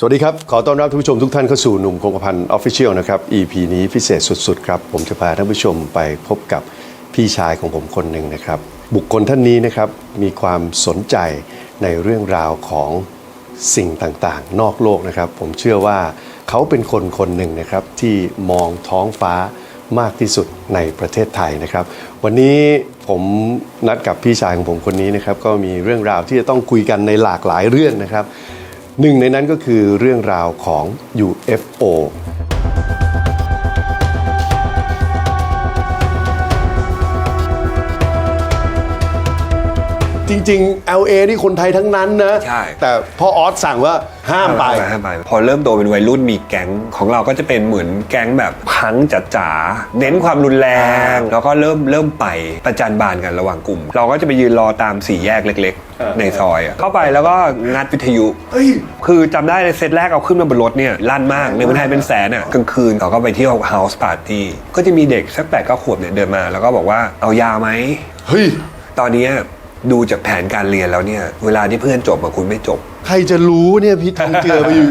สวัสดีครับ ขอต้อนรับท่านผู้ชมทุกท่านเข้าสู่หนุ่มคงกระพันออฟฟิเชียลนะครับ EP นี้พิเศษสุดๆครับ ผมจะพาท่านผู้ชมไปพบกับพี่ชายของผมคนหนึ่งนะครับ บุคคลท่านนี้นะครับมีความสนใจในเรื่องราวของสิ่งต่างๆ นอกโลกนะครับ ผมเชื่อว่าเขาเป็นคนคนหนึ่งนะครับที่มองท้องฟ้ามากที่สุดในประเทศไทยนะครับ วันนี้ผมนัดกับพี่ชายของผมคนนี้นะครับก็มีเรื่องราวที่จะต้องคุยกันในหลากหลายเรื่องนะครับ หนึ่งในนั้นก็คือเรื่องราวของ UFO จริง ๆ LA นี่คนไทยทั้งนั้นนะใช่ แต่พ่อออสสั่งว่าห้ามไป ห้ามไปพอเริ่มโตเป็นวัยรุ่นมีแก๊งของเราก็จะเป็นเหมือนแก๊งแบบพังจ๋าๆเน้นความรุนแรง แล้วก็เริ่มเริ่มไปประจันบานกันระหว่างกลุ่ม เราก็จะไปยืนรอตามสี่แยกเล็กเออๆในซอยอะเข้าไปแล้วก็งัดวิทยุเฮ้ย คือจำได้เลยเซตแรกเอาขึ้นมาบนรถเนี่ยลั่นมากในเมืองไทยเป็นแสนอะกลางคืนเราก็ไปเที่ยวเฮาส์ปาร์ตี้ก็จะมีเด็กสักแปดเก้าขวบเนี่ยเดินมา แล้วก็บอกว่าเอายาไหม เฮ้ย ตอนเนี้ย ดูจากแผนการเรียนแล้วเนี่ย เวลาที่เพื่อนจบอะคุณไม่จบ ใครจะรู้เนี่ยพี่ทองเจือไปอยู่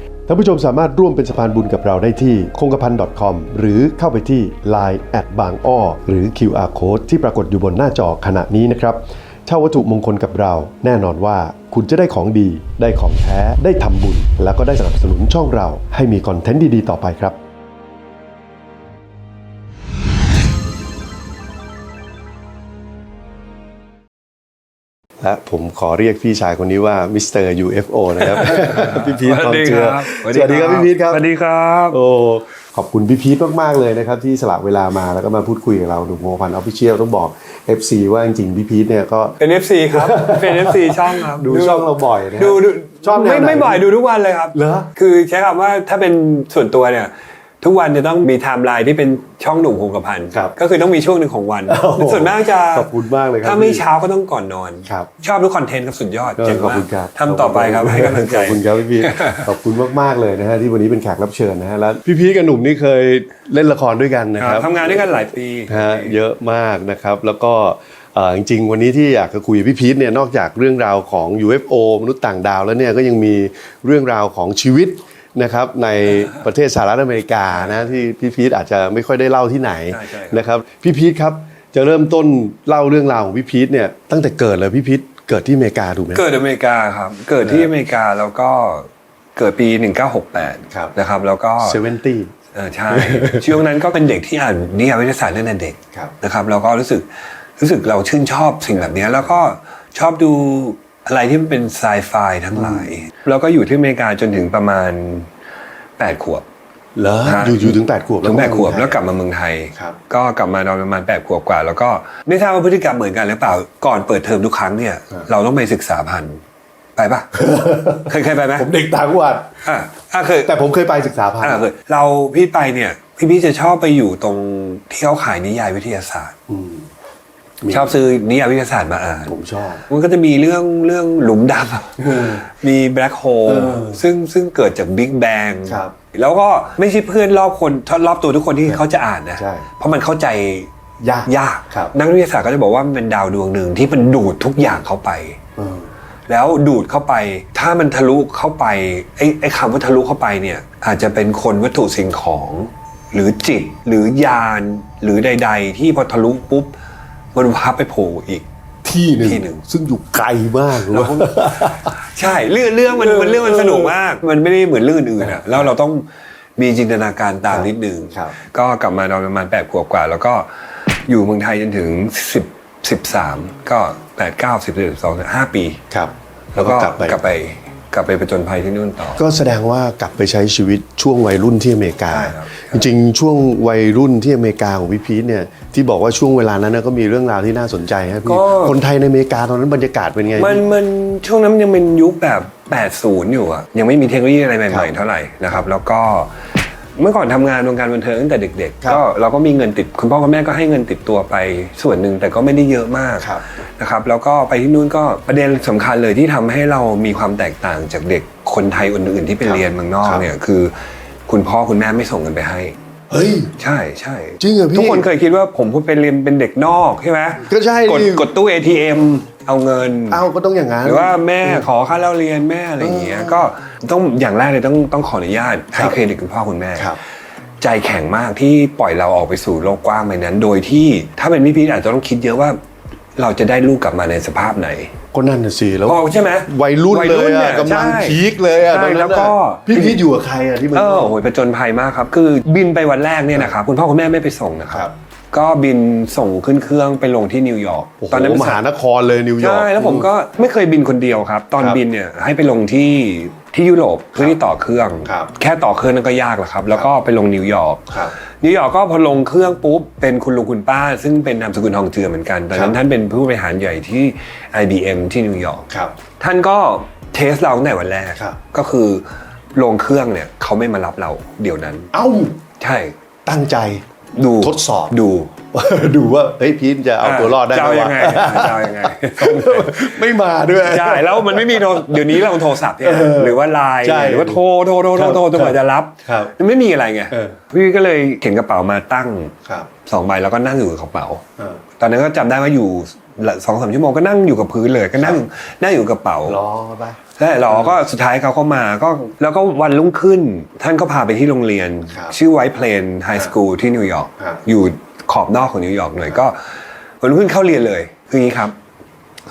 ท่านผู้ชมสามารถร่วมเป็นสะพานบุญกับเราได้ที่คงกระพัน .com หรือเข้าไปที่ Line แอดบางอ้อหรือ QR Code ที่ปรากฏอยู่บนหน้าจอขณะนี้นะครับเช่าวัตถุมงคลกับเรา แน่นอนว่าคุณจะได้ของดี ได้ของแท้ ได้ทำบุญ แล้วก็ได้สนับสนุนช่องเรา ให้มีคอนเทนต์ดีๆ ต่อไปครับ และผมขอเรียกพี่ชายคนนี้ว่ามิสเตอร์ UFO นะครับ พี่พีททองเจือสวัสดีครับพี่พีทครับสวัสดีครับโอ้ขอบคุณพี่พีทมากๆเลยนะครับ ที่สละเวลามาแล้วก็มาพูดคุยกับเราหนุ่มโมพันออฟฟิเชียลต้องบอก FC ว่าจริงๆพี่พีทเนี่ยก็เป็น FC ครับเป็น FC ช่องครับดูช่องเราบ่อยนะฮะดูดูชอบแนวไม่ไหนไม่บ่อยดูทุกวันเลยครับเหรอคือใช้คำว่าถ้าเป็นส่วนตัวเนี่ย ทุกวันจะต้องมีไทม์ไลน์ที่เป็นช่องหนุ่มคงกระพันครับก็คือต้องมีช่วงหนึ่งของวันโอ้โหส่วนมากจะขอบคุณมากเลยครับถ้าไม่พี่เช้าก็ต้องก่อนนอนครับชอบทุกคอนเทนต์ครับสุดยอดก็เจ๋งขอบมาคุกณครับทำต่อไปครับให้กำลังใจขอบคุณครับพี่พีทขอบคุณมากๆเลยนะฮะที่วันนี้เป็นแขกรับเชิญนะฮะแล้วพี่พีทกับหนุ่มนี่เคยเล่นละครด้วยกันนะครับทำงานด้วยกันหลายปีนะฮะเยอะมากนะครับแล้วก็เอ่อจริงๆ วันนี้ที่อยากจะคุยกับพี่พีทเนี่ยนอกจากเรื่องราวของ UFO มนุษย์ต่างดาวแล้วเนี่ยก็ยังมีเรื่องราวของชีวิต นะครับในประเทศสหรัฐอเมริกานะที่พี่พีทอาจจะไม่ค่อยได้เล่าที่ไหนใช่ใช่ครับ นะครับพี่พีทครับจะเริ่มต้นเล่าเรื่องราวของพี่พีทเนี่ยตั้งแต่เกิดเลยพี่พีทเกิดที่อเมริกาถูกไหม เกิดอเมริกาครับ เกิดที่อเมริกาแล้วก็เกิดปี 1968ครับ นะครับ แล้วก็เซเวนตี้เออใช่ ช่วงนั้นก็เป็นเด็กที่อ่านนิยายวิทยาศาสตร์ตั้งแต่เด็ก ครับ นะครับแล้วก็รู้สึกรู้สึกเราชื่นชอบสิ่งแบบเนี้ยแล้วก็ชอบดู อะไรที่มันเป็นไซไฟทั้งหลาย แล้วก็อยู่ที่อเมริกาจนถึงประมาณ8ขวบเหรอฮะอยู่อยู่ถึงแปดขวบถึงแปดขวบมาแล้วกลับมาเมืองไทยครับก็กลับมานอนประมาณ8ขวบกว่า แล้วก็ไม่ทราบว่าพฤติกรรมเหมือนกันหรือเปล่าก่อนเปิดเทอมทุกครั้งเนี่ย เราต้องไปศึกษาพันธุ์ไปปะเคยเคยไปไหมผมเด็กต่างจังหวัดอะอะเคยแต่ผมเคยไปศึกษาพันอ่าธุ์เคยเราพี่ไปเนี่ย พี่พี่จะชอบไปอยู่ตรงที่เขาขายนิยายวิทยาศาสตร์อืมมี ชอบซื้อนิยายวิทยาศาสตร์มาอ่านผมชอบ มันก็จะมีเรื่องเรื่องหลุมดำอะมีแบล็คโฮลเออซึ่งซึ่งเกิดจากบิ๊กแบงครับแล้วก็ไม่ใช่เพื่อนรอบคนรอบตัวทุกคนที่เขาจะอ่านนะใช่เพราะมันเข้าใจยากยากครับนักวิทยาศาสตร์ก็จะบอกว่ามันเป็นดาวดวงหนึ่งที่มันดูดทุกอย่างเข้าไปเออแล้วดูดเข้าไป ถ้ามันทะลุเข้าไปไอ้ไอ้คำว่าทะลุเข้าไปเนี่ย อาจจะเป็นคนวัตถุสิ่งของ หรือจิตหรือยานหรือใด ๆ ที่พอทะลุปุ๊บ มันพับไปโผล่อีก ที่หนึ่งที่หนึ่งซึ่งอยู่ไกลมากรู้แล้วว่าก็ใช่เรื่องเรื่องมันเออมันเรื่องมันสนุกมาก มันไม่ได้เหมือนเรื่องอื่นๆอะแล้วเราต้องมีจินตนาการตามนิดนึงครับ ก็กลับมานอนประมาณแปดขวบกว่า แล้วก็อยู่เมืองไทยจนถึงสิบสิบสามก็แปดเก้าสิบสิบสองห้าปี ครับ แล้วก็กลับไป กลับไปกลับไปประจนภัยที่นู่นต่อ ก็แสดงว่ากลับไปใช้ชีวิตช่วงวัยรุ่นที่อเมริกา ใช่ครับ จริงๆ ช่วงวัยรุ่นที่อเมริกาของพี่พีทเนี่ยที่บอกว่าช่วงเวลานั้นนะก็มีเรื่องราวที่น่าสนใจครับพี่คนไทยในอเมริกาตอนนั้นบรรยากาศเป็นไง มันมันช่วงนั้นยังเป็นยุคแบบ 80 อยู่อะยังไม่มีเทคโนโลยีอะไรใหครัม่บๆเท่าไหร่นะครับ แล้วก็ เมื่อก่อนทำงานวงการบันเทิงตั้งแต่เด็กครับๆก็เราก็มีเงินติดคุณพ่อคุณแม่ก็ให้เงินติดตัวไปส่วนหนึ่งแต่ก็ไม่ได้เยอะมากครับนะครับแล้วก็ไปที่นู่นก็ประเด็นสำคัญเลยที่ทำให้เรามีความแตกต่างจากเด็กคนไทยคนอื่นๆที่ไปครับเรียนเมืองนอกครับเนี่ยคือ คุณพ่อคุณแม่ไม่ส่งเงินไปให้เฮ้ยใช่ใช่จริงเหรอพี่ทุกคนเคยคิดว่าผมไปเรียนเป็นเด็กนอกใช่ไหมก็ใช่ดิกดกดตู้ ATM เอาเงินเอ้าก็ต้องอย่างนั้น หรือว่าแม่ขอค่าเล่าเรียนแม่อะไรอย่างเงี้ย ก็ต้องอย่างแรกเลยต้องต้องขออนุญาตให้เครดิตคุณพ่อคุณแม่ครับใจแข็งมากที่ปล่อยเราออกไปสู่โลกกว้างไปนั้น โดยที่ถ้าเป็นพี่พีชอาจจะต้องคิดเยอะว่า เราจะได้ลูกกลับมาในสภาพไหน ก็นั่นน่ะสิแล้วอ๋อใช่ไหมวัยรุ่นเลยนี่อะกำลังใช่พีคเลยอะใช่ตอนนั้นแล้วก็อะพี่พีทอยู่กับใครอะที่เมืองเอนออกโอ้ยประจนภัยมากครับ คือบินไปวันแรกเนี่ยนะครับคุณพ่อคุณแม่ไม่ไปส่งนะคครัรับบ ก็บินส่งขึ้นเครื่องไปลงที่นิวยอร์กโอ้โหตอนนั้นเป็นมหานครเลยนิวยอร์กใช่แล้วผมก็ไม่เคยบินคนเดียวครับ ตอนครับบินเนี่ยให้ไปลงที่ที่ยุโรปเพื่อที่ต่อเครื่องครับแค่ต่อเครื่องนั่นก็ยากแล้วครับ แล้วก็ไปลงนิวยอร์กครับนิวยอร์กก็พอลงเครื่องปุ๊บเป็นคุณลุงคุณป้า ซึ่งเป็นนามสกุลทองเจือเหมือนกันตอนนั้ครันบท่านเป็นผู้บริหารใหญ่ที่ IBM ที่นิวยอร์กครับท่านก็เทสเราตั้งแต่วันแรกครับก็คือลงเครื่องเนี่ยเขาไม่มารับเราเดี๋ยวนั้น เอ้าใช่ตั้งใจ ดูทดสอบดู ดูว่าเฮ้ยพีทจะเอาตัวรอดได้จะไหมเอายัวะงไงจะเอายังไง ไม่มาด้วยใช่แล้วมันไม่มีโทรเดี๋ยวนี้เราโทรศัพท์เนี่ยเออหรือว่าไลน์ใช่หรือว่าโทรโทรโทรโทรโทรจนกว่าจะรับครับมันไม่มีอะไรไงเออพี่ก็เลยเข็นกระเป๋ามาตั้งครับสองใบแล้วก็นั่งอยู่กับกระเป๋าเออตอนนั้นก็จำได้ว่าอยู่สองสามชั่วโมงก็นั่งอยู่กับพื้นเลยก็นั่งนั่งอยู่กับกระเป๋ารอไปแล้วรอก็สุดท้ายเขาก็มาก็แล้วก็วันรุ่งขึ้น ท่านก็พาไปที่โรงเรียนครับชื่อไวท์เพลนไฮสคูลที่นิวยอร์กครับอยู่ ขอบนอกของนิวยอร์กหน่อยก็วันรุ่งขึ้นเข้าเรียนเลยคืออย่างนี้ครับ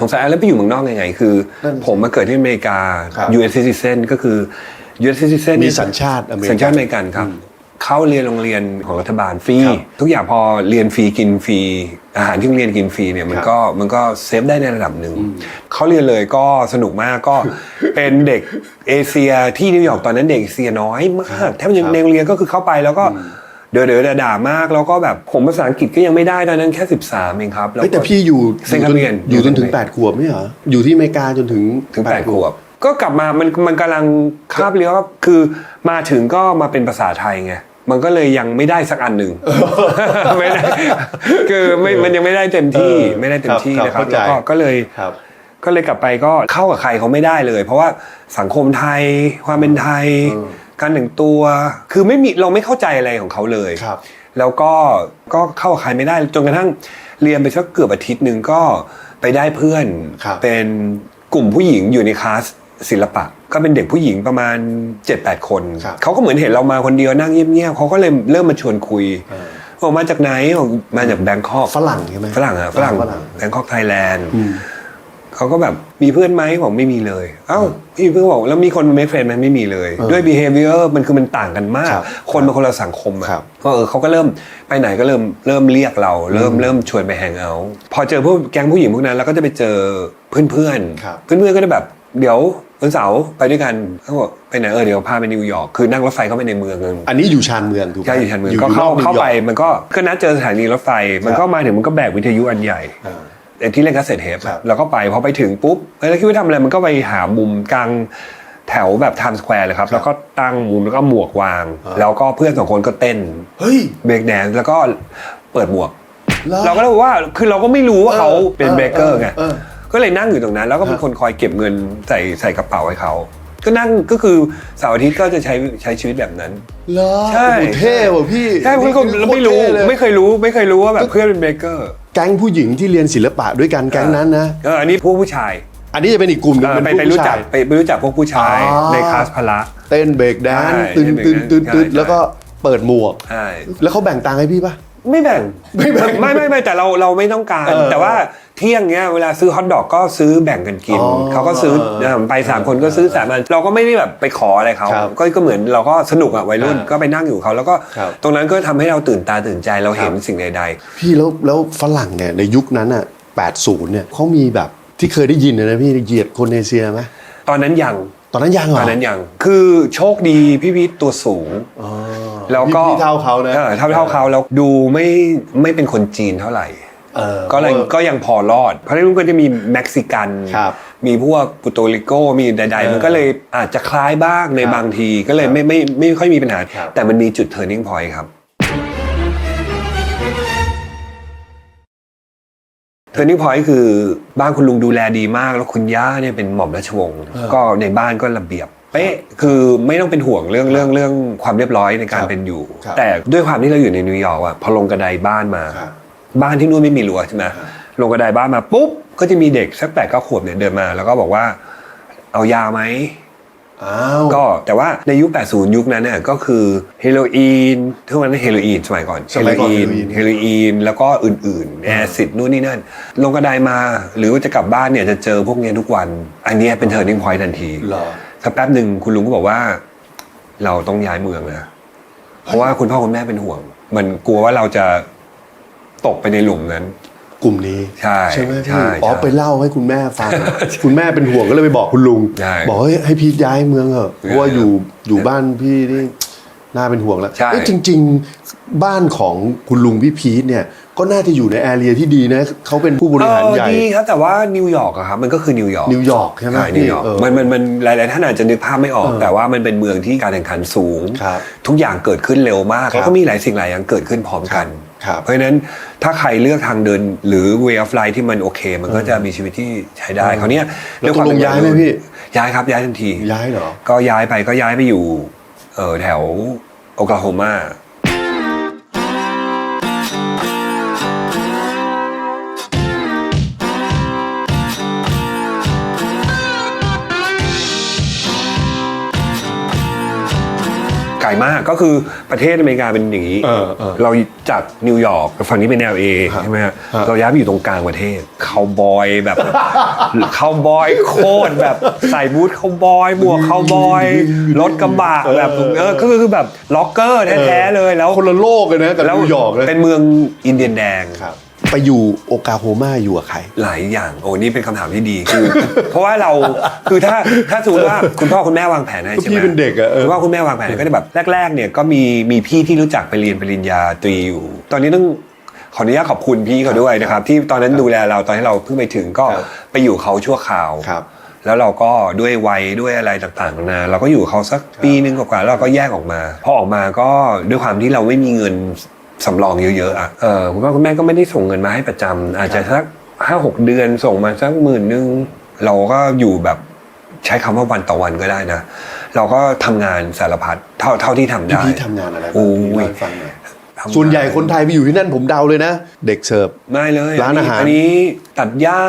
สงสัยแล้วไปอยู่เมืองนอกยังไง คือนั่นผมมาเกิดที่อเมริกาครับ U.S. citizen ก็คือ U.S. citizen มีสัญชาติอเมริกันสัญชาติอเมริกันครับเข้าเรียนโรงเรียนของรัฐบาลฟรีครับทุกอย่างพอเรียนฟรีกินฟรีอาหารที่โรงเรียนกินฟรีเนี่ยมันครับก็มันก็เซฟได้ในระดับหนึ่งเขาเรียนเลยก็สนุกมากก็เป็นเด็กเอเชียที่นิวยอร์กตอนนั้นเด็กเอเชียน้อยมากแทบจะครับในโรงเรียนก็คือเข้าไปแล้วก็ เดือดเดือดด่ามากแล้วก็แบบผมภาษาอังกฤษก็ยังไม่ได้ตอนนั้นแค่ 13เองครับแล้วเฮ้ยก็แต่พี่อยู่เซ็นทรัลเรียนอยู่จนถึงแปดขวบไม่เหรออยู่ที่อเมริกาจนถึงถึงแปดขวบก็กลับมามันมันกำลังคาบเลี้ยวครับคือมาถึงก็มาเป็นภาษาไทยไงมันก็เลยยังไม่ได้สักอันหนึ่งไม่ได้คือไม่มันยังไม่ได้เต็มที่เออไม่ได้เต็มที่ครับนะครับเข้าใจแล้วก็ก็เลยครับก็เลยกลับไปก็เข้ากับใครเขาไม่ได้เลย เพราะว่าสังคมไทยความเป็นไทย การแต่งตัว คือไม่มีเราไม่เข้าใจอะไรของเขาเลยครับ แล้วก็ก็เข้ากับใครไม่ได้จนกระทั่งเรียนไปสักเกือบอาทิตย์หนึ่งก็ไปได้เพื่อน ครับ เป็นกลุ่มผู้หญิงอยู่ในคลาสศิลปะ ก็เป็นเด็กผู้หญิงประมาณ 7-8 คน ครับ เขาก็เหมือนเห็นเรามาคนเดียวนั่งเงียบๆเขาก็เลยเริ่มมาชวนคุย เออ บอกมาจากไหนบอกมาจากแบงคอกฝรั่งใช่ไหมฝรั่งอะฝรั่งฝรั่ง แบงคอกไทยแลนด์อืม เขาก็แบบมีเพื่อนไหมบอกไม่มีเลย เอ้าพี่เพื่อนบอกแล้วมีคนเมคเฟรนไหมไม่มีเลยเออด้วย behavior มันคือมันต่างกันมากครับคนเป็นคนละสังคมอะครับก็เออเขาก็เริ่มไปไหนก็เริ่มเริ่มเรียกเรา เริ่มเริ่มชวนไปแฮงเอาท์พอเจอพวกแก๊งผู้หญิงพวกนั้นเราก็จะไปเจอเพื่อนเพื่อนๆครับเพื่อนเพื่อนๆก็จะแบบเดี๋ยววันเสาร์ไปด้วยกันเขาบอกไปไหนเออเดี๋ยวพาไปนิวยอร์กคือนั่งรถไฟเข้าไปในเมืองนึงอันนี้อยู่ชานเมืองถูกไหมใช่อยู่ชานเมืองก็เข้ายู่นอกเข้าไปนิวยอร์กมันก็ก็นัดเจอสถานีรถไฟ มันก็มาถึงมันก็แบกวิทยุอันใหญ่อ่าไอ้ ที่เล่นคาสเซ็ตเทปครับ แล้วก็ไปพอไปถึงปุ๊บแล้วคิดว่าทำอะไรมันก็ไปหามุมกลางแถวแบบไทม์สแควร์เลยครับ แล้วก็ตั้งมุมแล้วก็หมวกวาง อ่า แล้วก็เพื่อนสองคนก็เต้นเฮ้ย เบรกแดนซ์แล้วก็เปิดหมวกหรอเราก็เลยบอกว่าคือเราก็ไม่รู้ว่าเขาเออเป็นเออเบเกอร์ไงเออก็เลยนั่งอยู่ตรงนั้น แล้วก็เป็นคนคอยเก็บเงินใส่ใส่กระเป๋าให้เขา ก็นั่งก็คือเสาร์อาทิตย์ก็จะใช้ใช้ชีวิตแบบนั้น เหรอใช่ โอ้โหเท่ว่ะพี่ใช่เพื่อนก็เราไม่รู้โคตท่เลยไม่เคยรู้ไม่เคยรู้ว่าแบบเพื่อนเป็นเบเกอร์แก๊งผู้หญิงที่เรียนศิลปะด้วยกันแก๊งนั้นนะ เอออันนี้พวกผู้ชายอันนี้จะเป็นอีกกลุ่มหนึงเออเป็นไปพวกไปผู้รู้จัชากย ไปไปรู้จักพวกผู้ชายอ๋อ ในคลาสพละ เต้นเบรกแดนซ์ใช่ตื่นตื่นตื่นตื่นใช่ แล้วก็เปิดหมวก ใช่ แล้วเขาแบ่งตังค์ให้พี่ปะ ไม่แบ่งไม่แบ่งไม่ไม่ไม่แต่เราเราไม่ต้องการ เออแต่ว่า เที่ยงเนี้ยเวลาซื้อฮอทดอกก็ซื้อแบ่งกันกิน อ๋อเขาก็ซื้อเออไปสามคนก็ซื้อสามอันเราก็ไม่ได้แบบไปขออะไรเขาครับก็ก็เหมือนเราก็สนุกอะวัยรุ่นอ่าก็ไปนั่งอยู่กับเขาแล้วก็ครับตรงนั้นก็ทำให้เราตื่นตาตื่นใจเราเห็นครับ สิ่งใด พี่แล้วแล้วฝรั่งเนี่ยในยุคนั้นอะ80เนี่ยเขามีแบบที่เคยได้ยินนะนะพี่เหยียดคนเอเชียไหมๆ ตอนนั้นยังตอนนั้นยังเหรตออนนั้นยังคือโชคดีพี่พีทตัวสูง อ๋อแล้วก็พี่พี่เท่าเขานะ ออเท่าเท่าเขาแล้วดูไม่ไม่เป็นคนจีนเท่าไหร่เออ ก็เลยก็ยังพอรอด เพราะในรุ่นก็จะมีเม็กซิกันครับมีพวกปุโตริโกมีใดเออๆมันก็เลยอาจจะคล้ายบ้างในครับบางทีก็เลยไม่ไม่ไม่ไม่ค่อยมีปัญหาครับแต่มันมีจุด turning point ครับ turning point คือบ้านคุณลุงดูแลดีมาก แล้วคุณย่าเนี่ยเป็นหม่อมราชวงศ์ก็ในบ้านก็ระเบียบเป๊ะคือไม่ต้องเป็นห่วงเรื่องเรื่องเรื่องความเรียบร้อยในการครับเป็นอยู่ครับแต่ด้วยความที่เราอยู่ในนิวยอร์กอะพอลงกระไดบ้านมาครั บบ้านที่นู่นไม่มีรั้วใช่ไหมลงกระไดบ้านมาปุ๊บก็จะมีเด็กสักแปดเก้าขวบเนี่ยเดินมา แล้วก็บอกว่า เอายาไหมอ้าวก็แต่ว่าในยุค 80 ยุคนั้นเนี่ยก็คือเฮโรอีนทุกวันนั้นเฮโรอีนสมัยก่อนสมัยก่อนเฮเฮโรโรอีนอีนเฮโรอีนแล้วก็อื่นๆแอซิดนู่นนี่นั่น ลงกระไดมาหรือว่าจะกลับบ้านเนี่ยจะเจอพวกเนี้ยทุกวัน อันเนี้ยเป็น turning point ทันทีเหรอสักแป๊บหนึ่งคุณลุงก็บอกว่า เราต้องย้ายเมืองนะเพราะว่าคุณพ่อคุณแม่เป็นห่วง มันกลัวว่าเราจะ ตกไปในหลุมนั้น กลุ่มนี้ใช่ใช่ไหมใช่พี่อ๋อใช่ไปเล่าให้คุณแม่ฟัง คุณแม่เป็นห่วงก็เลยไปบอกคุณลุง ใช่บอกเฮ้ยให้พีทย้ายเมืองเหอะเพราะว่าอยู่อยู่บ้านพี่นี่น่าเป็นห่วงแล้วใช่ เอ้ยจริง ๆ บ้านของคุณลุงพี่พีทเนี่ยก็น่าจะอยู่ในแอเรียที่ดีนะเขาเป็นผู้บริหารใหญ่ เออดีครับแต่ว่านิวยอร์กอะครับมันก็คือนิวยอร์กนิวยอร์กใช่ไหมใช่นิวยอร์กเออมันมันมันหลายๆท่านอาจจะนึกภาพไม่ออกเออแต่ว่ามันเป็นเมืองที่การแข่งขันสูง ครับทุกอย่างเกิดขึ้นเร็วมาก ครับแล้วก็มีหลายสิ่งหลายอย่างเกิดขึ้นพร้อมกันครับ เพราะฉะนั้นถ้าใครเลือกทางเดินหรือ way of life ที่มันโอเค มันก็จะมีชีวิตที่ใช้ได้เออคราวเนี้ยแล้วตกลงย้ายไหมพี่ย้ายครับย้ายทันทีย้ายเหรอก็ย้ายไปก็ย้ายไปอยู่เออแถวโอคลาโฮมา ไกลมากก็คือประเทศอเมริกาเป็นอย่างนี้ เออเออ เราจากนิวยอร์กฝั่งนี้เป็น LA ครับใช่ไหมฮะครับเราย้ายไปอยู่ตรงกลางประเทศคาวบอยแบบ คาวบอยโคตรแบบใส่บูทคาวบอยหมวกคาวบอยรถกระบะแบบเออก็คือแบบล็อกเกอร์แท้ๆเลยแล้วคนละโลกเลยนะกับแล้วนิวยอร์กเลย เป็นเมืองอินเดียนแดงครับ ไปอยู่โอกาโฮมาอยู่กับใคร หลายอย่างโอ้นี่เป็นคำถามที่ดีคือ เพราะว่าเราคือถ้าถ้าสมมติว่าคุณพ่อคุณแม่วางแผนให้ก็ใช่ไหมพี่เป็นเด็กอะเออ คุณพ่อคุณแม่วางแผนก็จะแบบแรกๆเนี่ยก็มีมีพี่ที่รู้จักไปเรียนปริญญาตรีอยู่ ตอนนี้ต้องขออนุญาตขอบคุณพี่เขาด้วยนะครับที่ตอนนั้นดูแลเราตอนที่เราเพิ่งไปถึงก็ครับ ไปอยู่เขาชั่วคราว ครับ แล้วเราก็ด้วยวัยด้วยอะไรต่างๆนานาเราก็อยู่เขาสักปีนึงกว่าๆแล้วเราก็แยกออกมาพอออกมาก็ด้วยความที่เราไม่มีเงิน สำรองเยอะๆอะเออคุณพ่อคุณแม่ก็ไม่ได้ส่งเงินมาให้ประจำอาจจะสักห้าหกเดือนส่งมาสักหมื่นนึงเราก็อยู่แบบใช้คำว่าวันต่อวันก็ได้นะ เราก็ทำงานสารพัดเท่าเท่าที่ทำพี่ได้พีททำงานอะไรบ้างโอ้ยพี่เล่าให้ฟังหน่อยทำงาส่วนใหญ่คนไทยไปอยู่ที่นั่นผมเดาเลยนะ เด็กเสิร์ฟไม่เลยร้านอาหารอันนี้ตัดหญ้า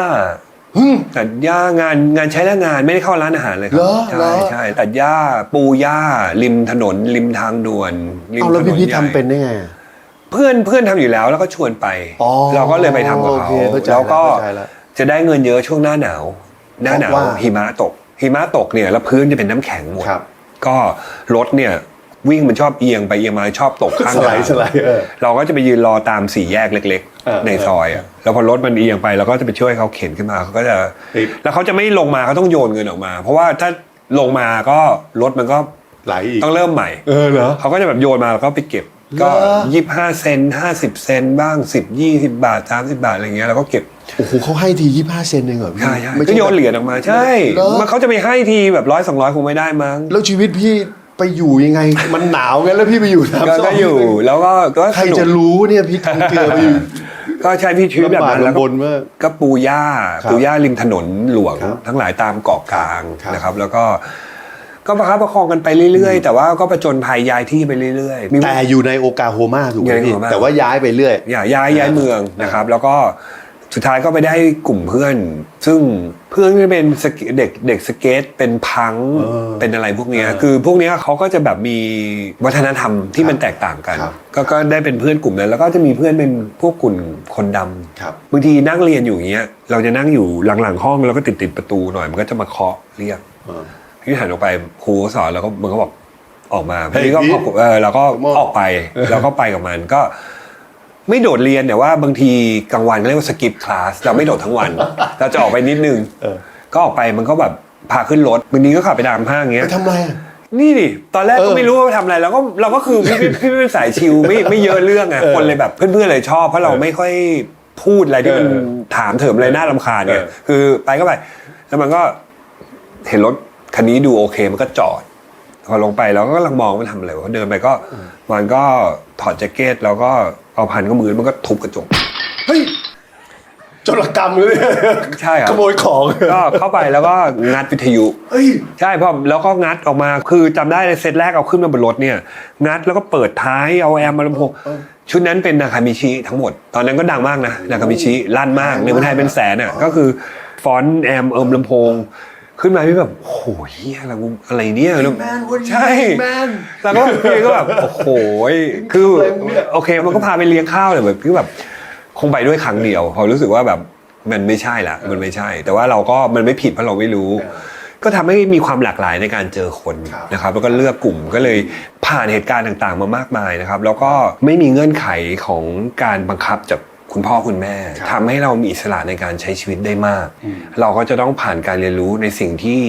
หึตัดหญ้างานงานใช้แรงงานไม่ได้เข้าร้านอาหารเลยครัเหรอใช่เหรอใช่ตัดหญ้าปูหญ้าริมถนนริมทางด่วนริมเอาแล้วถนพี่นพีทใหญ่ทำเป็นได้ไงอะ เพื่อนเพื่อนทำอยู่แล้วแล้วก็ชวนไป อ๋อเราก็เลยไปทำกับโอเขาเคเข้าใจแล้วก็เข้าใจแล้วจะได้เงินเยอะช่วงหน้าหนาว หน้าหนาวเพราะว่าหิมะตก หิมะตกเนี่ยแล้วพื้นจะเป็นน้ำแข็งหมดครับ ก็รถเนี่ยวิ่งมันชอบเอียงไปเอียงมาชอบตกข้างสไลด์ทางสไลด์เออ เราก็จะไปยืนรอตามสี่แยกเล็กเออๆ ในซอยอะแล้วพอรถมันเอียงไปเราก็จะไปช่วยเขาเข็นขึ้นมาเขาก็จะติดแล้วเขาจะไม่ลงมาเขาต้องโยนเงินออกมา เพราะว่าถ้าลงมาก็รถมันก็ไหลอีกต้องเริ่มใหม่เออเหรอ เขาก็จะแบบโยนมาแล้วก็ไปเก็บ ก็เหรอยี่ห้าเซนห้าสิบเซนบ้างสิบยี่สิบาทสามสิบาทอะไรเงี้ยแล้วก็เก็บโอ้โหเขาให้ทียี่ห้าเซนเองเหรอพี่ใช่ใช่ไม่ก็ใช่โยนเหรียญออกมาใช่เหรอมันเขาจะไปให้ทีแบบร้อยสองร้อยคงไม่ได้มั้งแล้วชีวิตพี่ไปอยู่ยังไง มันหนาวไงแล้วพี่ไปอยู่ก็น้ำส้มก็อยู่ แล้วก็ก็ใครสนุกจะรู้เนี่ยพี่ทำเกลือไปอยู่ก็ใช้พี่ชีวิตแบบนั้นลำบากแล้วก็ลำบนมากก็ปูหญ้าครับปูหญ้าริมถนนหลวงครับทั้งหลายตามเกาะกลางครับนะครับ แล้วก็ ก็ประคับประคองกันไปเรื่อยๆ แต่ว่าก็ประจนภัยย้ายที่ไปเรื่อยๆมีแต่อยู่ในโอกาโฮมาถูกไหมอยู่ในพี่โอคลาโฮมาแต่ว่าย้ายไปเรื่อยอย่าย้ายย้ายเมืองนะครับ แล้วก็สุดท้ายก็ไปได้กลุ่มเพื่อน ซึ่งเพื่อนที่เป็นสเกเด็กเด็กสเกตเป็นพังเออเป็นอะไรพวกเนี้ยเออคือพวกเนี้ยเขาก็จะแบบมีวัฒนธรรมที่มันแตกต่างกันครับก็ก็ได้เป็นเพื่อนกลุ่มนั้น แล้วก็จะมีเพื่อนเป็นพวกกลุ่มคนดำครับบางทีนั่งเรียนอยู่อย่างเงี้ยเราจะนั่งอยู่หลังๆห้องแล้วก็ติดติดๆประตูหน่อยมันก็จะมาเคาะเรียกเออ พี่หันออกไปครูก็สอนแล้วก็มันก็บอกออกมาเฮ้ยพี่ก็พี่ขอบเออเราก็มองออกไปแล้วก็ไปกับมันก็ ไม่โดดเรียนแต่ว่าบางทีกลางวันก็เรียกว่าสกิปคลาสเราไม่โดดทั้งวัน เราจะออกไปนิดนึงเออก็ออกไปมันก็แบบพาขึ้นรถบางทีก็ขับไปตามห้างเงี้ไปยทำไรอะนี่ดิตอนแรกเอก็อไม่รู้ว่าทำอะไรแล้วก็เราก็คือพี่พี่พี่เป็นสายชิลไม่ไม่เยอะเรื่องไงเออคนเลยแบบเพื่อนๆเลยชอบเพราะเราไม่ค่อยพูดอะไรที่มันเออถามเถิมอะไรน่ารำคาญไงเออคือไปก็ไปแล้วมันก็เห็นรถ คันนี้ดูโอเคมันก็จอดพอลงไปเราก็กำลังมองมันทำอะไรวะเดินไปก็มันก็ถอดแจ็คเก็ตแล้วก็เอาพันก็มือมันก็ทุบกระจกเฮ้ยโจรกรรมเลยใช่ครับขโมยของก็เข้าไปแล้วก็งัดวิทยุเฮ้ยใช่พอแล้วก็งัดออกมาคือจำได้เลยเซตแรกเอาขึ้นมาบนรถเนี่ย งัดแล้วก็เปิดท้ายเอาแอมมาลำโพงชุดนั้นเป็นนาคามิชิทั้งหมด ตอนนั้นก็ดังมากนะนาคามิชิลั่นมากในเมืองไทยเป็นแสนอะก็คือฟอนต์แอมเอิมลำโพง ขึ้นมาพี่แบบโอ้โหเฮียอะไรกูอะไรเนี่ยแล้วแมนวันนี้ใช่แมนแล้วก็พี่ก็แบบโอ้โหคืออะไรเนี่ยโอเคมันก็พาไปเลี้ยงข้าวเลยแบบคือแบบคงไปด้วยครั้งเดียวพอรู้สึกว่าแบบมันไม่ใช่ละมันไม่ใช่ แต่ว่าเราก็มันไม่ผิดเพราะเราไม่รู้ ก็ทำให้มีความหลากหลายในการเจอคนครับนะครับแล้วก็เลือกกลุ่มก็เลยผ่านเหตุการณ์ต่างๆ มามากมายนะครับ แล้วก็ไม่มีเงื่อนไขของการบังคับจาก คุณพ่อคุณแม่ทำให้เรามีอิสระในการใช้ชีวิตได้มาก เราก็จะต้องผ่านการเรียนรู้ในสิ่งที่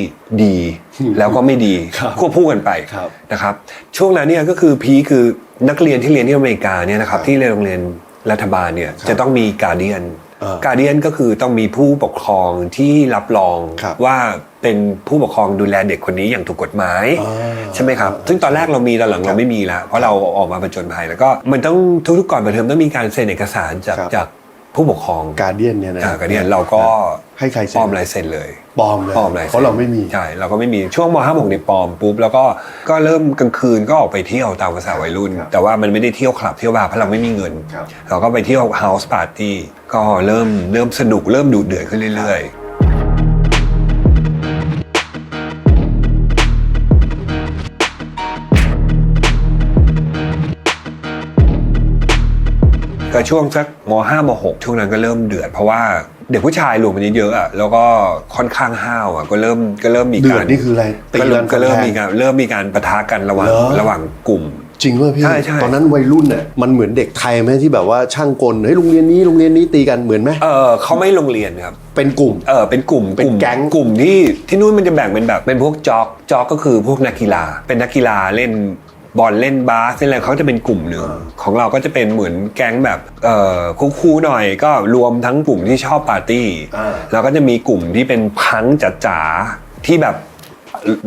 ดีแล้วก็ไม่ดีครับควบคู่กันไปครับนะครับช่วงนั้นเนี่ยก็คือพีคคือนักเรียนที่เรียนที่อเมริกาเนี่ยนะครับที่เรียนโรงเรียนรัฐบาลเนี่ยจะต้องมีการเดียนอ่าการเดียนก็คือต้องมีผู้ปกครองที่รับรองครับว่า เป็นผู้ปกครองดูแลเด็กคนนี้อย่างถูกกฎหมายอ่าใช่ไหมครับ ซึ่งตอนแรกเรามีตอนหลังเราไม่มีแล้ว เพราะเราออกมาผจญภัยแล้วก็มันต้องทุกๆก่อนเปิดเทอมต้องมีการเซ็นเอกสารจากครับจากผู้ปกครองการเดียนเนี่ยนะการเดียนเราก็ให้ใครเซ็นปลอมลายเซ็นเลยปลอมเลยปลอมลายซ็นเพราะเราไม่มีใช่เราก็ไม่มีช่วงมห้าหกในยปลอมปุ๊บแล้วก็ก็เริ่มกลางคืนก็ออกไปเที่ยวตามภาษาวัยรุ่นครับแต่ว่ามันไม่ได้เที่ยวคลับเที่ยวบาร์เพราะเราไม่มีเงินครับเราก็ไปเที่ยวเฮาส์ปาร์ตี้ก็เริ่มเริ่มสนุกเริ่มดุเดือดขึ้นเรื่อยๆ ก็ช่วงสักมห้ามหกช่วงนั้นก็เริ่มเดือดเพราะว่าเด็กผู้ชายรวมกันเยอะๆอะแล้วก็ค่อนข้างห้าวอะก็เริ่มก็เริ่มมีเดือการดนี่คืออะไรตีก็เริ่มกันก็เริ่มแทงมีการเริ่มมีการปะทะกันระหว่างเหรอระหว่างกลุ่มจริงว่าพี่ใช่ใช่ตอนนั้นวัยรุ่นเนี่ยมันเหมือนเด็กไทยไหมที่แบบว่าช่างกลเฮ้ยโรงเรียนนี้โรงเรียนนี้ตีกันเหมือนไหมเออเขาไม่โรงเรียนครับ เป็นกลุ่ม เออเป็นกลุ่มเป็นกลุ่มแก๊งกลุ่มที่ที่นู่นมันจะแบ่งเป็นแบบเป็นพวกจ็อกจ็อกก็คือพวกนักกีฬา เป็นนักกีฬาเล่น บอลเล่นบาสเล่นอะไรเขาจะเป็นกลุ่มหนึ่งของเราก็จะเป็นเหมือนแก๊งแบบเอ่อคูลๆหน่อยก็รวมทั้งกลุ่มที่ชอบปาร์ตี้อ่าแล้วก็จะมีกลุ่มที่เป็นพังจ๋าๆที่แบบ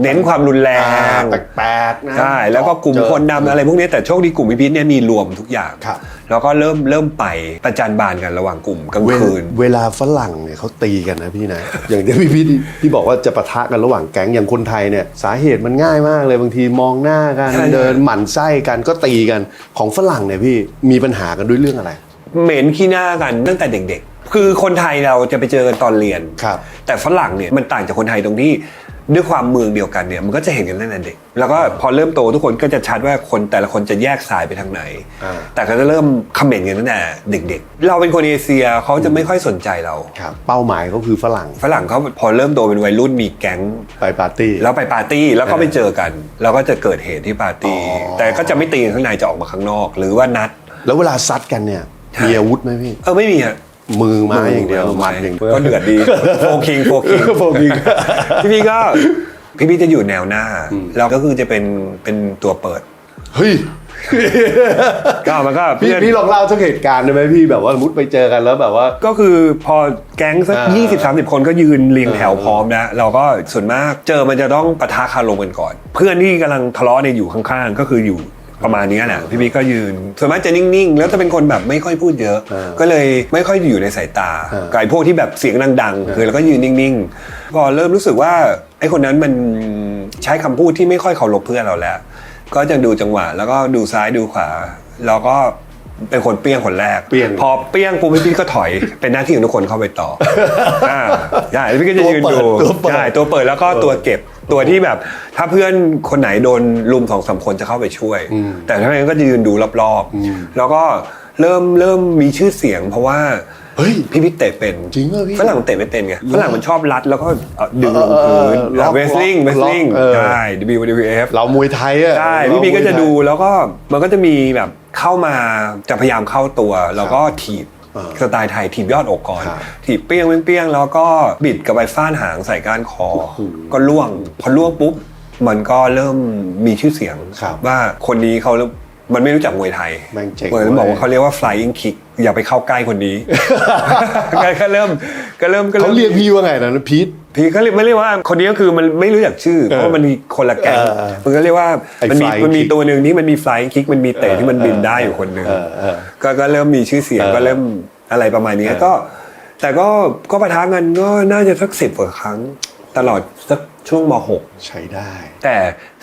เน้นความรุนแรอ่างแปลกๆนะใช่แล้วก็กลุ่มเจอคนดำอะไรพวกนี้แต่โชคดีกลุ่มพิพิธเนี่ยมีรวมทุกอย่างครับแล้วก็เริ่มเริ่มไปประจันบานกันระหว่างกลุ่มกลางเวลคืน เวลาฝรั่งเนี่ยเขาตีกันนะพี่นะ อย่างที่พี่พี่ที่บอกว่าจะปะทะกันระหว่างแก๊งอย่างคนไทยเนี่ยสาเหตุมันง่ายมากเลยบางทีมองหน้ากันใช่เดินหมั่นไส้กันก็ตีกันของฝรั่งเนี่ยพี่มีปัญหากันด้วยเรื่องอะไร เหม็นขี้หน้ากันตั้งแต่เด็กๆคือคนไทยเราจะไปเจอกันตอนเรียนครับแต่ฝรั่งเนี่ยมันต่างจากคนไทยตรงที่ ด้วยความเมืองเดียวกันเนี่ยมันก็จะเห็นกันตั้งแต่เด็ก แล้วก็พอเริ่มโตทุกคนก็จะชัดว่าคนแต่ละคนจะแยกสายไปทางไหนอ่าแต่ก็จะเริ่มคอมเมนต์กันตั้งแต่เด็ก ๆ เราเป็นคนเอเชียเขาจะไม่ค่อยสนใจเราครับเป้าหมายก็คือฝรั่ง ฝรั่งเขาพอเริ่มโตเป็นวัยรุ่นมีแก๊งไปปาร์ตี้แล้วไปปาร์ตี้แล้วก็ไปเจอกัน แล้วก็จะเกิดเหตุที่ปาร์ตี้อ๋อแต่ก็จะไม่ตีกันข้างในจะออกมาข้างนอก หรือว่านัด แล้วเวลาซัดกันเนี่ยใช่มีอาวุธไหมพี่เออไม่มีอะ มือไม้อย่างเดียวมือหมัไม้ดอย่างเดียวก็เดือดดีโฟคิงโฟคิงโฟกิงพี่พี่ก็พี่พี่จะอยู่แนวหน้าเราก็คือจะเป็นเป็นตัวเปิดเฮ้ยก็มันก็พี่เพื่อนพี่ลองเล่าสักเหตุการณ์ได้ไหมพี่แบบว่าสมมติไปเจอกันแล้วแบบว่า ก็คือพอแก๊งสักอ่ายี่สิบสามสิบคนก็ยืนเรียงแถวพร้อมนะเราก็ส่วนมากเจอมันจะต้องปะทะคารมกันก่อน เพื่อนที่กำลังทะเลาะเนี่ยอยู่ข้างๆ ก็คืออยู่ ประมาณนี้แหละพี่พี่ก็ยืนส่วนมากจะนิ่งๆ แล้วจะเป็นคนแบบไม่ค่อยพูดเยอะอ่าก็เลยไม่ค่อยอยู่ในสายตาอ่ากับไอ้พวกที่แบบเสียงดังๆคือเราก็ยืนนิ่งๆ พอเริ่มรู้สึกว่าไอ้คนนั้นมันใช้คำพูดที่ไม่ค่อยเคารพเพื่อนเราแล้ว ก็จะดูจังหวะ แล้วก็ดูซ้ายดูขวาแล้วก็เป็นคนเปี้ยงคนแรกเปี้ยงพอเปี้ยงปุ๊บพี่ก็ถอยเป็นหน้าที่ของทุกคนเข้าไปต่ออ่าใช่แล้วพี่ก็จะยืนดูตัวเปิดใช่ตัวเปิดแล้วก็ตัวเก็บ ตัวที่แบบถ้าเพื่อนคนไหนโดนลุมสองสามคนจะเข้าไปช่วย แต่ถ้าไม่งั้นก็จะยืนดูรอบๆ แล้วก็เริ่มเริ่มมีชื่อเสียง เพราะว่าเฮ้ยพี่พิษเตะเป็นจริงเหรอพี่ฝรั่งเตะไม่เป็นไงฝรั่งมันชอบรัดแล้วก็เอ่อดึงลงเออพื้นเออล็อกเวสลิงเวสล็อกลิงเออใช่ WWF เรามวยไทยอะใช่เราพี่พีก็จะมวยไทยดูแล้วก็มันก็จะมีแบบเข้ามาจะพยายามเข้าตัวแล้วก็ถีบอ่า สไตล์ไทยถีบยอดอกก่อนครับถีบเปี้ยงเปี้ยงเปี้ยงแล้วก็บิดกับใบฟ้านหางใส่ก้านคอโอ้โหก็ล่วง พอล่วงปุ๊บ มันก็เริ่มมีชื่อเสียงครับว่าคนนี้เขามันไม่รู้จักมวยไทยแม่งเจ๋งเหมือนบอกว่าเว้ยเขาเรียกว่า flying kick อย่าไปเข้าใกล้คนนี้ก็เริ่มก็เริ่มก็เขาเริ่มเรียกพี่ว่าไงนะพีท พี่ก็เรียกไม่เรียกว่าคนนี้ก็คือมันไม่รู้จักชื่อ เพราะว่ามันมีคนละแก๊งเออมันก็เรียกว่าไอ้มันมี flying มันมี kick ตัวหนึ่งที่มันมี flying kick มันมีเตะที่มันบินได้อยู่คนหนึ่งเออเออก็ก็เริ่มมีชื่อเสียงเออก็เริ่มอะไรประมาณนี้เออก็ แต่ก็ก็ประทะกันก็น่าจะสักสิบกว่าครั้ง ตลอดสักช่วงม .6 ใช้ได้ แต่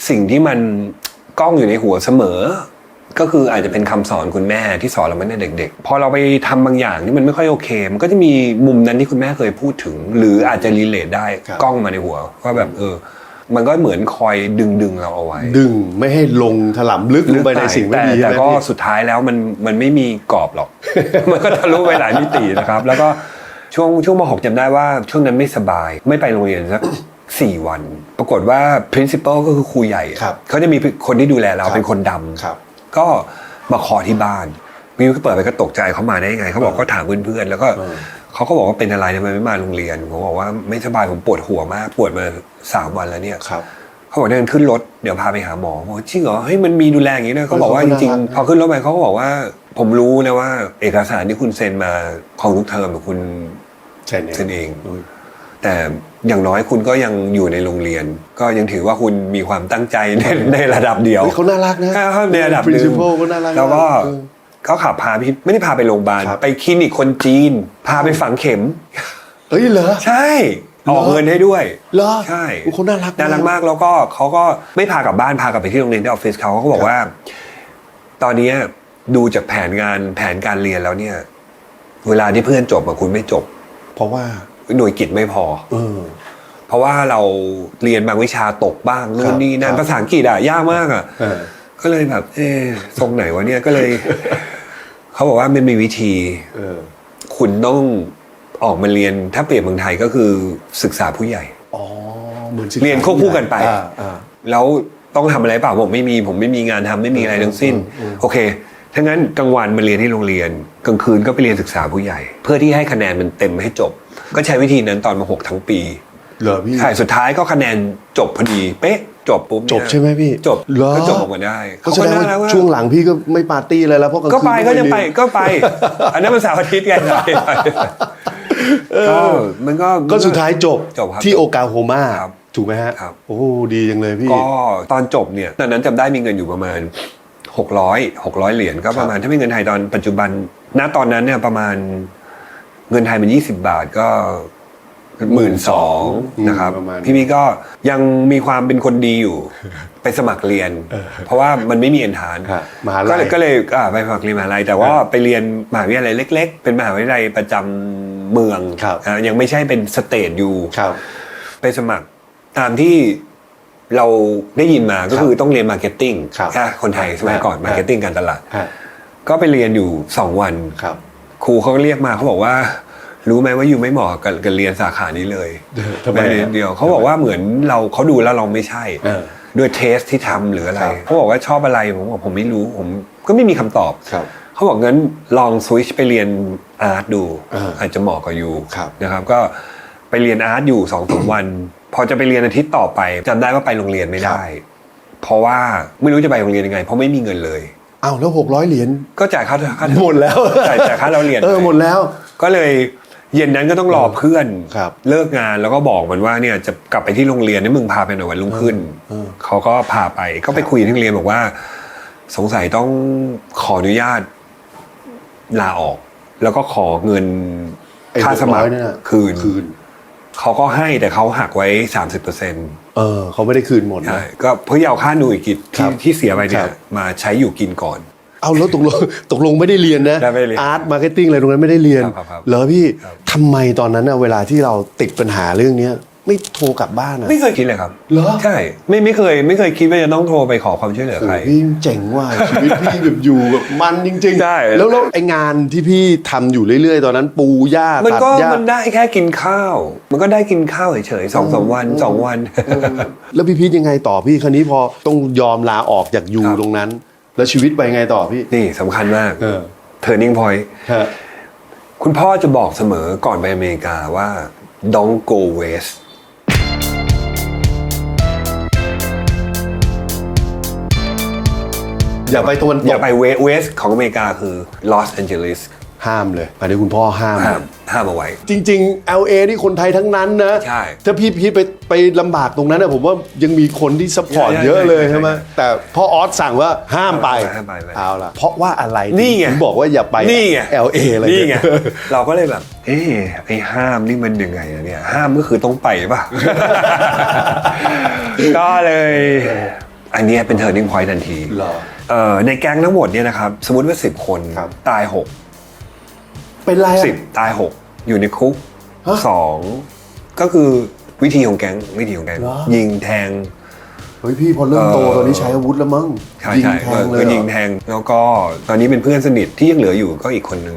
สิ่งที่มันกล้องอยู่ในหัวเสมอ ก็คืออาจจะเป็นคำสอนคุณแม่ที่สอนเรามาตั้งแต่เด็ก ๆ พอเราไปทำบางอย่างที่มันไม่ค่อยโอเค มันก็จะมีมุมนั้นที่คุณแม่เคยพูดถึง หรืออาจจะรีเลทได้ครับกล้องมาในหัวว่าแบบเออ มันก็เหมือนคอยดึงดึงๆเราเอาไว้ ดึงไม่ให้ลงถลำลึกลงไปในสิ่งไม่แต่ดีแต่ใช่ไหมก็พี่สุดท้ายแล้วมันมันไม่มีกรอบหรอก มันก็ทะลุไปหลายมิตินะครับ แล้วก็ช่วงช่วงมหกจำได้ว่าช่วงนั้นไม่สบายไม่ไปโรงเรียนสักสี่วัน ปรากฏว่า principal ก็คือครูใหญ่อะครับเขาจะมีคนที่ดูแลเราครับเป็นคนดำครับ ก็มาขอที่บ้านวิวก็เปิดไปก็ตกใจเขามาได้ยังไงเขาบอกก็ถามเพื่อนๆแล้วก็เออเขาก็บอกว่าเป็นอะไรทำไมไม่มาโรงเรียนผมบอกว่าไม่สบายผมปวดหัวมากปวดมาสามวันแล้วเนี่ยครับเขาบอกเดินขึ้นรถเดี๋ยวพาไปหาหมอบอกจริงเหรอเฮ้ยมันมีดูแลอย่างนี้ด้วยเขาบอกว่าเอจอเขาก็ริงน่ารักนะๆพอขึ้นรถไปเขาก็บอกว่า ผมรู้นะว่า เอกสารที่คุณเซ็นมาของทุกเทอมคุณใช่เนี่ยเซ็นเองอุ้ย แต่อย่างน้อยคุณก็ยังอยู่ในโรงเรียน ก็ยังถือว่าคุณมีความตั้งใจในในระดับเดียวเฮ้ยเขาน่ารักนะครับในระดับหนึ่ง principal ก็น่ารักแล้วก็เออเขาขับพาพี่ไม่ได้พาไปโรงพยาบาลครับไปคลินิกคนจีน พาไปฝังเข็มเฮ้ยเหรอใช่ออกเงินให้ด้วยเหรอใช่โอ้เขาน่ารักน่ารักมากแล้วก็เขาก็ไม่พากลับบ้านพากลับไปที่โรงเรียนที่ออฟฟิศเขาเขาก็บอกว่า ตอนเนี้ยดูจากแผนงานแผนการเรียนแล้วเนี่ย เวลาที่เพื่อนจบอะคุณไม่จบ เพราะว่า หน่วยกิจไม่พอเออเพราะว่าเราเรียนบางวิชาตกบ้างนู่ครันบนี่นั่คนรับภาษาอังกฤษอะยากมากอะเออก็เลยแบบ เออทรงไหนวะเนี่ยก็เลยเขาบอกว่ามันมีวิธีเออคุณต้องออกมาเรียนถ้าเปรียบเมืองไทยก็คือศึกษาผู้ใหญ่อ๋อเหมือนศึษเรียนควบคู่กันไปอ่าอ่าแล้วต้องทำอะไรเปล่าผมไม่มี ผมไม่มีงานทำไม่มีอะไรทั้งสิ้นอืมอืมโอเคถ้างั้นกลางวันมาเรียนที่โรงเรียน กลางคืนก็ไปเรียนศึกษาผู้ใหญ่ เพื่อที่ให้คะแนนมันเต็มให้จบ ก็ใช้วิธีนั้นตอนมาหกทั้งปีเหรอพี่ใช่สุดท้ายก็คะแนนจบพอดีเป๊ะจบปุ๊บเนี่ยจบใช่ไหมพี่จบเหรอก็จบออกมาได้ก็แสดงว่าเขน่รักมกช่วงหลังพี่ก็ไม่ปาร์ตี้อะไรแล้วเพราะลางก็คืนไปก็ยังไปม่เรีนก็ไป อันนั้นมันเสาร์อาทิตย์ไงก็มันก็ก็สุดท้ายจบจบครับที่โอกาโฮมาครับถูกไหมฮะครับโอ้โหดีจังเลยพี่ก็ตอนจบเนี่ยตอนนั้นจำได้มีเงินอยู่ประมาณ 600 600 เหรียญก็ประมาณถ้าเป็นเงินไทยตอนปัจจุบัน ณตอนนั้นเนี่ยประมาณเงินไทยมัน20บาทก็หมื่นสองอืมนะครับประมาณพี่มีก็ยังมีความเป็นคนดีอยู่ ไปสมัครเรียน เพราะว่ามันไม่มีเอ็นทานฮะมหาลัยก็เลยก็เลยอ่าไปสมัครเรียนมหาลัยแต่ว่าไปเรียนมหาวิทยาลัยเล็ก ๆ เป็นมหาวิทยาลัยประจำเมืองครับอ่ายังไม่ใช่เป็นสเตทอยู่ครับไปสมัครตามที่เราได้ยินมาก็ครับคือต้องเรียนมาร์เก็ตติ้งครับอะคนไทยสมัยก่อนครับมาร์เก็ตติ้งการตลาดฮะ ก็ไปเรียนอยู่สองวันครับ ครูเขาก็เรียกมาเขาบอกว่า รู้ไหมว่าอยู่ไม่เหมาะกับกับเรียนสาขานี้เลยทำไมแม้เรียนเดียวเขาบอกว่าเหมือนเราเขาดูแล้วเราไม่ใช่เออด้วยเทสที่ทำหรืออะไรครับเขาบอกว่าชอบอะไรผมบอกผมไม่รู้ผมก็ไม่มีคำตอบครับเขาบอกงั้นลองสวิชไปเรียนอาร์ตดูอ่าอาจจะเหมาะกับยูครับนะครับก็ไปเรียนอาร์ตอยู่สองสามวัน พอจะไปเรียนอาทิตย์ต่อไปจำได้ว่าไปโรงเรียนไม่ได้ เพราะว่าไม่รู้จะไปโรงเรียนยังไง เพราะไม่มีเงินเลย อ้าวแล้วหกร้อยเหรียญก็จ่ายค่าค่าหมดแล้วจ่ายจ่ายค่าเราเรียนเออหมดแล้ว ก็เลยเย็นนั้นก็ต้องรอเพื่อนครับเลิกงานแล้วก็บอกมันว่าเนี่ยจะกลับไปที่โรงเรียนนี่มึงพาไปหน่อยวันรุ่งขึ้นเออเขาก็พาไปก็ไปคุยที่โรงเรียนบอกว่า สงสัยต้องขออนุญาตลาออก แล้วก็ขอเงินไอ้ค่าสมัคร600เนี่ยคืนคืน เขาก็ให้แต่เขาหักไว้สามสิบเปอร์เซ็นต์ เออเขาไม่ได้คืนหมดนะ ใช่ก็เพื่อเอาค่าหน่วยกิจครัที่บที่เสียไปเนี่คยรับมาใช้อยู่กินก่อน เอาแล้วตกลงตกลงไม่ได้เรียนนะได้ไม่ได้เรียนอาร์ตมาร์เก็ตติ้งอะไรตรงนั้นไม่ได้เรียนครับครับครับเหรอพี่ครับ ทำไมตอนนั้นน่ะเวลาที่เราติดปัญหาเรื่องเนี้ย ไม่โทรกลับบ้านอะไม่เคยคิดเลยครับเหรอ ใช่ไม่ไม่เคย ไม่เคยคิดว่าจะต้องโทรไปขอความช่วยเหลือโอ้ใคร พี่เจ๋งว่ะชีวิตพี่แบบอยู่แบบมันจริงๆใช่ แล้วแล้วไองานที่พี่ทำอยู่เรื่อยๆ ตอนนั้นปูหญ้ามันตัดก็หญ้ามันได้แค่กินข้าว มันก็ได้กินข้าวเฉยๆสองสามวันสองวัน แล้วพี่พีทยังไงต่อพี่คราวนี้พอต้องยอมลาออกจากยูครับ ตรงนั้น แล้วชีวิตไปยังไงต่อพี่ นี่สำคัญมาก เออ turning point ฮะ คุณพ่อจะบอกเสมอก่อนไปอเมริกาว่า don't go west อย่าไปตะวันตอย่ากไปเวเวสของอเมริกาคือลอสแอนเจลิสห้ามเลยอันนี้คุณพ่อห้าม ห้ามห้ามเอาไว้ จริง ๆ LA นี่คนไทยทั้งนั้นนะ ใช่ ถ้าพี่พีทไปไปลำบากตรงนั้นนะผมว่ายังมีคนที่ซัพพอร์ตใช่เยอะเลยใช่ใช่ไหมใช่แต่พ่อออสสั่งว่าห้ามไปห้ามไปไม่เอาล่ะเพราะว่าอะไรนี่ไงถึบอกว่าอย่าไปนี่ไง LA เลยนี่ไงเราก็เลยแบบ เอ๊ะไอ้ห้ามนี่มันยังไงอะเนี่ยห้ามก็คือต้องไปป่ะก็เลย อันเนี้ยเป็น turning point ทันทีเหรอ เอ่อในแก๊งทั้งหมดเนี่ยนะครับสมมติว่าสิบคนครับ ตายหกเป็นไรอะสิบตายหกอยู่ในคุกฮะ สองก็คือวิธีของแก๊งวิธีของแก๊งเหรอ ยิงแทง เฮ้ยพี่พอเริ่มโตเออตอนนี้ใช้อาวุธแล้วมั้งใช่ยิงใช่แทงเลยก็เหรยิงอแทงแล้วก็ตอนนี้เป็นเพื่อนสนิทที่ยังเหลืออยู่ก็อีกคนหนึ่ง